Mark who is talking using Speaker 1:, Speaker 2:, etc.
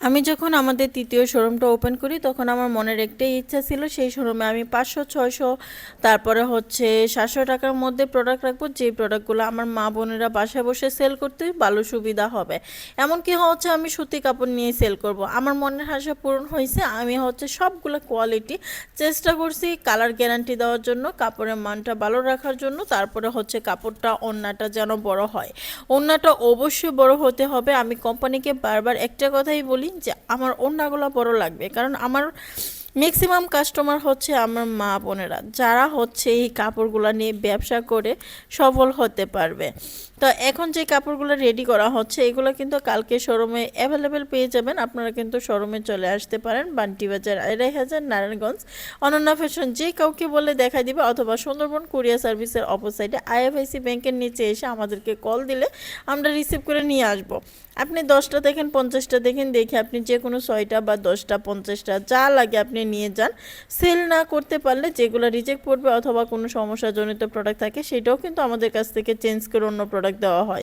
Speaker 1: আমি যখন আমাদের তৃতীয় শোরুমটা ওপেন করি, তখন আমার মনের একটাই ইচ্ছা ছিল, সেই শোরুমে আমি পাঁচশো, ছয়শো, তারপরে হচ্ছে সাতশো টাকার মধ্যে প্রোডাক্ট রাখব যে প্রোডাক্টগুলো আমার মা বোনেরা বাসায় বসে সেল করতে ভালো সুবিধা হবে। এমনকি হচ্ছে আমি সুতি কাপড় নিয়ে সেল করব। আমার মনের আশা পূরণ হয়েছে, আমি হচ্ছে সবগুলো কোয়ালিটি চেষ্টা করছি কালার গ্যারান্টি দেওয়ার জন্য, কাপড়ের মানটা ভালো রাখার জন্য, তারপরে হচ্ছে কাপড়টা ওড়নাটা যেন বড় হয়। ওড়নাটা অবশ্যই বড় হতে হবে। আমি কোম্পানিকে বারবার একটা কথাই বলি যে আমার ওড়নাগুলো বড় লাগবে। কারণ আমার ম্যাক্সিমাম কাস্টমার হচ্ছে আমার মা বোনেরা, যারা হচ্ছে এই কাপড়গুলো নিয়ে ব্যবসা করে সফল হতে পারবে। তো এখন যে কাপড়গুলো রেডি করা হচ্ছে, এগুলো কিন্তু কালকে শোরুমে অ্যাভেলেবেল পেয়ে যাবেন। আপনারা কিন্তু শোরুমে চলে আসতে পারেন, বান্টি বাজার আড়াই হাজার নারায়ণগঞ্জ, অনন্যা ফ্যাশন, যে কাউকে বলে দেখা দিবে, অথবা সুন্দরবন কুরিয়ার সার্ভিসের অপোসাইডে আইএফআইসি ব্যাংকের নিচে এসে আমাদেরকে কল দিলে আমরা রিসিভ করে নিয়ে আসব। আপনি দশটা দেখেন, পঞ্চাশটা দেখেন, দেখে আপনি যে কোনো ছয়টা বা দশটা, পঞ্চাশটা, যা লাগে আপনি নিয়ে যান। সেল না করতে পারলে যেগুলো রিজেক্ট পড়বে অথবা কোনো সমস্যাজনিত প্রোডাক্ট থাকে, সেটাও কিন্তু আমাদের কাছ থেকে চেঞ্জ করে অন্য প্রোডাক্ট দেওয়া হয়।